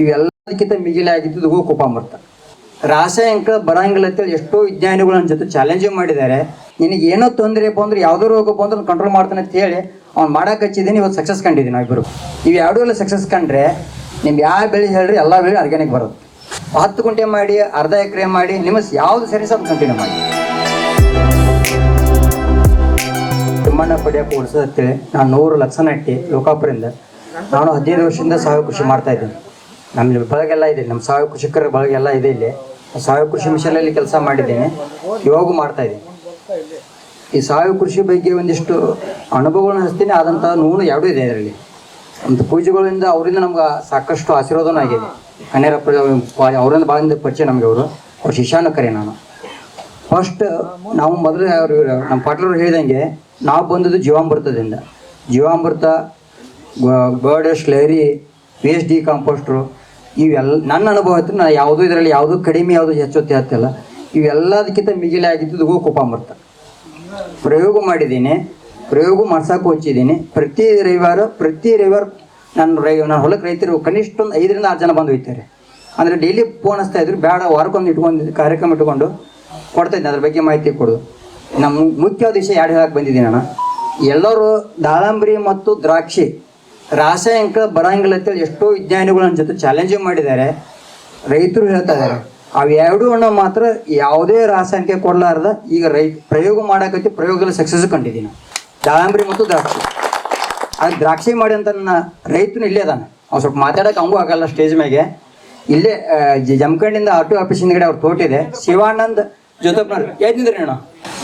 ಇವೆಲ್ಲದಕ್ಕಿಂತ ಮಿಗಿಲೆ ಆಗಿದ್ದು ಕುಪಾಮೃತ ರಾಸಾಯನಿಕ ಬರಂಗಿಲ್ಲ ಅಂತೇಳಿ ಎಷ್ಟೋ ವಿಜ್ಞಾನಿಗಳು ನನ್ನ ಜೊತೆ ಚಾಲೆಂಜ್ ಮಾಡಿದ್ದಾರೆ. ನಿನಗೆ ಏನೋ ತೊಂದರೆ ಬಂದ್ರೆ, ಯಾವುದೋ ರೋಗ ಬಂದ್ರೆ ಕಂಟ್ರೋಲ್ ಮಾಡ್ತಾನೆ ಅಂತ ಹೇಳಿ ಅವ್ನು ಮಾಡಕ್ಕೆ ಹಚ್ಚಿದ್ದೀನಿ, ಇವತ್ತು ಸಕ್ಸಸ್ ಕಂಡಿದ್ದೀನಿ ನಾವಿಬ್ಬರು ಇವು ಎರಡೂ ಎಲ್ಲ ಸಕ್ಸಸ್ ಕಂಡ್ರೆ ನಿಮ್ಗೆ ಯಾವ ಬೆಳೆ ಹೇಳ್ರಿ, ಎಲ್ಲ ಬೆಳೆ ಆರ್ಗ್ಯಾನಿಕ್ ಬರುತ್ತೆ. ಹತ್ತು ಗುಂಟೆ ಮಾಡಿ, ಅರ್ಧ ಎಕರೆ ಮಾಡಿ, ನಿಮ್ಮ ಯಾವ್ದು ಸರಿ ಸಹ ಕಂಟಿನ್ಯೂ ಮಾಡಿ. ತಿಮ್ಮಣ್ಣ ಪಡಿಯಕ್ಕೆ ಉಳಿಸೋದಂತೇಳಿ ನಾನು ನೂರು ಲಕ್ಷ ನಟ್ಟಿ ಲೋಕಾಪುರಿಂದ ನಾನು ಹದಿನೈದು ವರ್ಷದಿಂದ ಸಾವಯವ ಕೃಷಿ ಮಾಡ್ತಾ ಇದ್ದೀನಿ. ನಮ್ಮ ಬಳಗೆಲ್ಲ ಇದೆ ನಮ್ಮ ಸಾವಯವ ಕೃಷಿಕರ ಬಳಗೆಲ್ಲ ಇದೆ ಇಲ್ಲಿ. ಸಾವಯವ ಕೃಷಿ ಮಿಷನಲ್ಲಿ ಕೆಲಸ ಮಾಡಿದ್ದೇನೆ. ಇವಾಗೂ ಮಾಡ್ತಾ ಇದ್ದೀನಿ. ಈ ಸಾವಯವ ಕೃಷಿ ಬಗ್ಗೆ ಒಂದಿಷ್ಟು ಅನುಭವಗಳನ್ನ ಹಚ್ತೀನಿ. ಆದಂಥ ನೂನು ಎರಡೂ ಇದೆ ಇದರಲ್ಲಿ. ಒಂದು ಪೂಜೆಗಳಿಂದ ಅವರಿಂದ ನಮ್ಗೆ ಸಾಕಷ್ಟು ಆಶೀರ್ವಾದನೂ ಆಗಿದೆ. ಕನ್ಯಾರಪ್ಪ ಅವರಿಂದ ಭಾಳದಿಂದ ಪರಿಚಯ ನಮಗೆ ಅವರು ಅವ್ರ ಶಿಷ್ಯಾನು ಕರೆ ನಾನು. ಫಸ್ಟ್ ನಾವು ಮೊದಲು ಅವರು ನಮ್ಮ ಪಾಟ್ಲವ್ರು ಹೇಳಿದಂಗೆ ನಾವು ಬಂದದ್ದು ಜೀವಾಮೃತದಿಂದ. ಜೀವಾಮೃತ ಬರ್ಡ್ ಸ್ಲೇರಿ ವೇಸ್ಟ್ ಡಿ ಕಾಂಪೋಸ್ಟ್ರು ಇವೆಲ್ಲ ನನ್ನ ಅನುಭವ ಆಯ್ತು ನಾನು ಯಾವುದೂ ಇದರಲ್ಲಿ ಯಾವುದೂ ಕಡಿಮೆ, ಯಾವುದು ಹೆಚ್ಚೊತ್ತೆ ಹತ್ತಿಲ್ಲ ಇವೆಲ್ಲದಕ್ಕಿಂತ ಮಿಗಿಲಾಗಿದ್ದು ಕೋಪ ಬರ್ತ ಪ್ರಯೋಗ ಮಾಡಿದ್ದೀನಿ, ಪ್ರಯೋಗ ಮಾಡ್ಸಕ್ಕೆ ಹಚ್ಚಿದ್ದೀನಿ ಪ್ರತಿ ರವಿವಾರ ಪ್ರತಿ ರವಿವಾರ ನನ್ನ ರೈ, ನನ್ನ ಹೊಲಕ್ಕೆ ರೈತರು ಕನಿಷ್ಠ ಒಂದು ಐದರಿಂದ ಆರು ಜನ ಬಂದು ಹೋಗ್ತಾರೆ ಅಂದರೆ ಡೈಲಿ ಫೋನ್ ಹಚ್ತಾ ಇದ್ರು, ಬೇಡ, ವಾರಕ್ಕೊಂದು ಇಟ್ಕೊಂಡು, ಕಾರ್ಯಕ್ರಮ ಇಟ್ಕೊಂಡು ಕೊಡ್ತಾ ಇದ್ದೀನಿ. ಅದ್ರ ಬಗ್ಗೆ ಮಾಹಿತಿ ಕೊಡು. ನಮ್ಮ ಮುಖ್ಯ ವಿಷಯ ಎರಡು ಹೇಳಕ್ಕೆ ಬಂದಿದ್ದೀನಿ ಅಣ್ಣ. ಎಲ್ಲರೂ ದಾಳಂಬರಿ ಮತ್ತು ದ್ರಾಕ್ಷಿ ರಾಸಾಯನಿಕ ಬರಂಗಿಲ್ಲ ಅಂತೇಳಿ ಎಷ್ಟೋ ವಿಜ್ಞಾನಿಗಳು ನನ್ನ ಜೊತೆ ಚಾಲೆಂಜ್ ಮಾಡಿದ್ದಾರೆ. ರೈತರು ಹೇಳ್ತಾ ಇದ್ದಾರೆ ಅವೆರಡು ಹಣ್ಣು ಮಾತ್ರ ಯಾವುದೇ ರಾಸಾಯನಿಕ ಕೊಡಲಾರ್ದ, ಈಗ ರೈ, ಪ್ರಯೋಗ ಮಾಡಕತ್ತಿ ಪ್ರಯೋಗದಲ್ಲಿ ಸಕ್ಸಸ್ ಕಂಡಿದ್ದೀನಿ ದಾಳಂಬ್ರಿ ಮತ್ತು ದ್ರಾಕ್ಷಿ. ಅದು ದ್ರಾಕ್ಷಿ ಮಾಡಿ ಅಂತ ನನ್ನ ರೈತನು ಇಲ್ಲೇ ಅದಾನೆ. ಅವ್ನು ಸ್ವಲ್ಪ ಮಾತಾಡಕ್ಕೆ ಹಂಗೂ ಆಗಲ್ಲ ಸ್ಟೇಜ್ ಮ್ಯಾಗೆ. ಇಲ್ಲೇ ಜಮಖಂಡಿಂದ ಆಟೋ ಆಫೀಸ್ ಹಿಂದ್ಗಡೆ ಅವ್ರ ತೋಟಿದೆ ಶಿವಾನಂದ್ ಜೊತೆ ಏನಿದ್ರಿ ಅಣ್ಣ?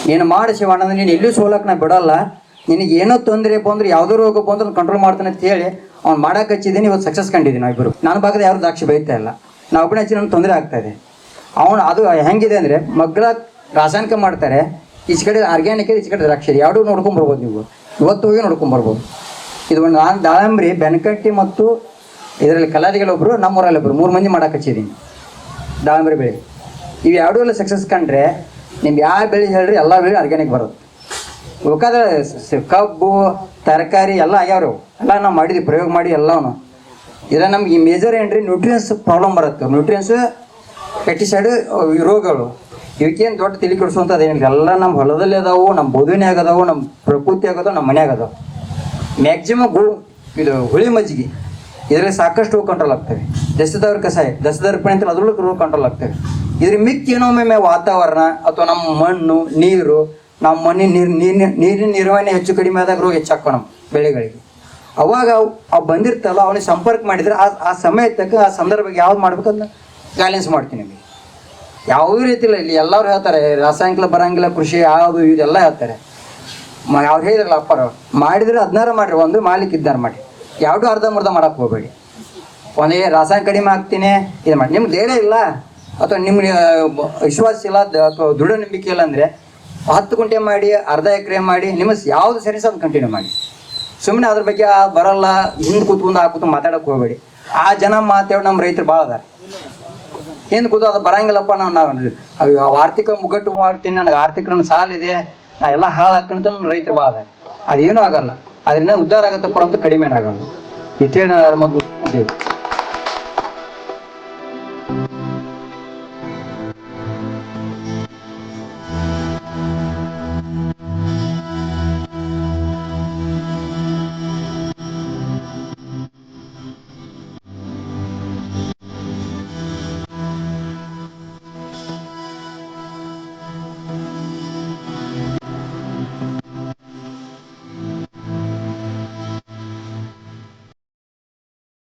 ನೀನು ಮಾಡಿ ಶಿವಾನಂದ್, ನೀನು ಎಲ್ಲೂ ಸೋಲಕ್ಕೆ ನಾ ಬಿಡಲ್ಲ. ನಿನಗೆ ಏನೋ ತೊಂದರೆ ಬಂದ್ರೆ ಯಾವುದೋ ರೋಗ ಬಂದ್ರೆ ಕಂಟ್ರೋಲ್ ಮಾಡ್ತಾನೆ ಅಂತ ಹೇಳಿ ಅವ್ನು ಮಾಡಕ್ಕೆ ಹಚ್ಚಿದ್ದೀನಿ, ಇವತ್ತು ಸಕ್ಸಸ್ ಕಂಡಿದ್ದೀನಿ ನಾವಿಬ್ಬರು ನನ್ನ ಭಾಗದ ಯಾರು ದ್ರಾಕ್ಷಿ ಬೈತಾ ಇಲ್ಲ. ನಾ ಒಬ್ಬನೇ ಹಚ್ಚಿ ನನಗೆ ತೊಂದರೆ ಆಗ್ತಾ ಇದೆ. ಅವನು ಅದು ಹೆಂಗಿದೆ ಅಂದರೆ ಮಗ್ಳ ರಾಸಾಯನಿಕ ಮಾಡ್ತಾರೆ, ಈಚೆ ಕಡೆ ಆರ್ಗ್ಯಾನಿಕ್ ಈಚೆ ಕಡೆ ದ್ರಾಕ್ಷಿ ಎರಡೂ ನೋಡ್ಕೊಂಬರ್ಬೋದು ನೀವು. ಇವತ್ತು ಹೋಗಿ ನೋಡ್ಕೊಂಬರ್ಬೋದು ಇದು ಒಂದು ನಾನು ದಾಳಂಬ್ರಿ, ಬೆನಕಟ್ಟಿ ಮತ್ತು ಇದರಲ್ಲಿ ಕಲಾದಿಗಳೊಬ್ಬರು ನಮ್ಮೂರಲ್ಲಿ ಒಬ್ಬರು ಮೂರು ಮಂದಿ ಮಾಡಕ್ಕೆ ಹಚ್ಚಿದ್ದೀನಿ. ದಾಳಂಬ್ರಿ ಬೆಳೆ. ಇವು ಎರಡೂ ಎಲ್ಲ ಸಕ್ಸಸ್ ಕಂಡ್ರೆ ನಿಮ್ಗೆ ಯಾವ ಬೆಳೆ ಹೇಳ್ರಿ, ಎಲ್ಲ ಬೆಳೆ ಆರ್ಗ್ಯಾನಿಕ್ ಬರುತ್ತೆ. ಬೇಕಾದ್ರೆ ಕಬ್ಬು ತರಕಾರಿ ಎಲ್ಲ ಆಗ್ಯಾವ್ರಿ. ಎಲ್ಲ ನಾವು ಮಾಡಿದ್ವಿ, ಪ್ರಯೋಗ ಮಾಡಿ ಎಲ್ಲವೂ ಇದ್ರ ನಮ್ಗೆ ಈ ಮೇಜರ್ ಏನ್ರಿ ನ್ಯೂಟ್ರಿಯನ್ಸ್ ಪ್ರಾಬ್ಲಮ್ ಬರುತ್ತೆ. ನ್ಯೂಟ್ರಿಯನ್ಸ್ ಪೆಟಿಸೈಡ್ ರೋಗಗಳು. ಇವಕ್ಕೇನು ದೊಡ್ಡ ತಿಳಿ ಕೆಡಿಸುವಂಥದ್ದು ಏನಿಲ್ಲ. ಎಲ್ಲ ನಮ್ಮ ಹೊಲದಲ್ಲಿ ಅದಾವು ನಮ್ಮ ಬೋಧನೆ ಅದಾವು ನಮ್ಮ ಪ್ರಕೃತಿ ಆಗದಾವು ನಮ್ಮ ಮನ್ಯಾಗ ಅದಾವು. ಮ್ಯಾಕ್ಸಿಮಮ್ ಗು, ಇದು ಹುಳಿ ಮಜ್ಜಿಗೆ. ಇದರಲ್ಲಿ ಸಾಕಷ್ಟು ರೋಗ ಕಂಟ್ರೋಲ್ ಆಗ್ತವೆ. ದಸದವ್ರ ಕಸಾಯ ದಸದರ್ಪಣೆ ಅಂತ ಅದ್ರೊಳಗೆ ರೋಗ ಕಂಟ್ರೋಲ್ ಆಗ್ತವೆ. ಇದ್ರ ಮಿಕ್ಕಿ ಏನೊಮ್ಮೆ ವಾತಾವರಣ ಅಥವಾ ನಮ್ಮ ಮಣ್ಣು, ನೀರು ನಮ್ಮ ಮನೆ ನೀರು, ನೀರಿನ ನೀರಿನ ನಿರ್ವಹಣೆ ಹೆಚ್ಚು ಕಡಿಮೆ ಆದಾಗ ರೋಗ ಹೆಚ್ಚಾಕೋ ನಮ್ಮ ಬೆಳೆಗಳಿಗೆ. ಅವಾಗ ಅವು ಬಂದಿರ್ತಲ್ಲ, ಅವನಿಗೆ ಸಂಪರ್ಕ ಮಾಡಿದ್ರೆ ಆ ಆ ಸಮಯ ತಕ್ಕ ಆ ಸಂದರ್ಭಕ್ಕೆ ಯಾವ್ದು ಮಾಡ್ಬೇಕಂತ ಬ್ಯಾಲೆನ್ಸ್ ಮಾಡ್ತೀನಿ ನಿಮಗೆ. ಯಾವುದೇ ರೀತಿ ಇಲ್ಲ ಎಲ್ಲರೂ ಹೇಳ್ತಾರೆ ರಾಸಾಯನಿಕ ಬರಂಗಿಲ್ಲ, ಕೃಷಿ ಯಾವುದು ಇದೆಲ್ಲ ಹೇಳ್ತಾರೆ. ಅವ್ರು ಹೇಳಿದ್ರಲ್ಲ ಅಪ್ಪಾರ, ಮಾಡಿದ್ರೆ ಹದಿನಾರು ಮಾಡಿರಿ, ಒಂದು ಮಾಲಿಕ್ ಇದ್ದಾರೆ ಮಾಡಿ. ಯಾವುದು ಅರ್ಧ ಮುರ್ಧ ಮಾಡಕ್ಕೆ ಹೋಗಬೇಡಿ. ಒಂದೇ ರಾಸಾಯನಿಕ ಕಡಿಮೆ ಹಾಕ್ತೀನಿ, ಇದು ಮಾಡಿ. ನಿಮ್ಗೆ ಧೈರ್ಯ ಇಲ್ಲ, ಅಥವಾ ನಿಮ್ಗೆ ವಿಶ್ವಾಸ ಇಲ್ಲ, ಅಥವಾ ದೃಢ ನಂಬಿಕೆ ಇಲ್ಲ ಅಂದರೆ ಹತ್ತು ಗುಂಟೆ ಮಾಡಿ, ಅರ್ಧ ಎಕರೆ ಮಾಡಿ, ನಿಮ್ಮ ಯಾವುದು ಸರಿ ಅದನ್ನ ಕಂಟಿನ್ಯೂ ಮಾಡಿ. ಸುಮ್ಮನೆ ಅದ್ರ ಬಗ್ಗೆ ಬರಲ್ಲ, ಹಿಂದೆ ಕೂತ್ಕೊಂಡು ಆ ಕೂತು ಮಾತಾಡಕ್ಕೆ ಹೋಗಬೇಡಿ. ಆ ಜನ ಮಾತಾಡಿ ನಮ್ಮ ರೈತರು ಭಾಳ ಅದಾರೆ. ಹಿಂದೆ ಕೂತು ಅದು ಬರಂಗಿಲ್ಲಪ್ಪ ನಾವು ನಾವು ಆರ್ಥಿಕ ಮುಗ್ಗಟ್ಟು ಮಾಡ್ತೀನಿ, ನನಗೆ ಆರ್ಥಿಕ ನನ್ನ ಸಾಲ ಇದೆ, ನಾ ಎಲ್ಲ ಹಾಳಾಕಂತ ನಮ್ಮ ರೈತರು ಭಾಳ ಅದಾರೆ. ಅದೇನೂ ಆಗಲ್ಲ. ಅದರಿಂದ ಉದ್ಧಾರ ಆಗತ್ತಪ್ಪ ಅಂತ ಕಡಿಮೆ ಆಗಲ್ಲ ಇತೇನ ಮೊದಲು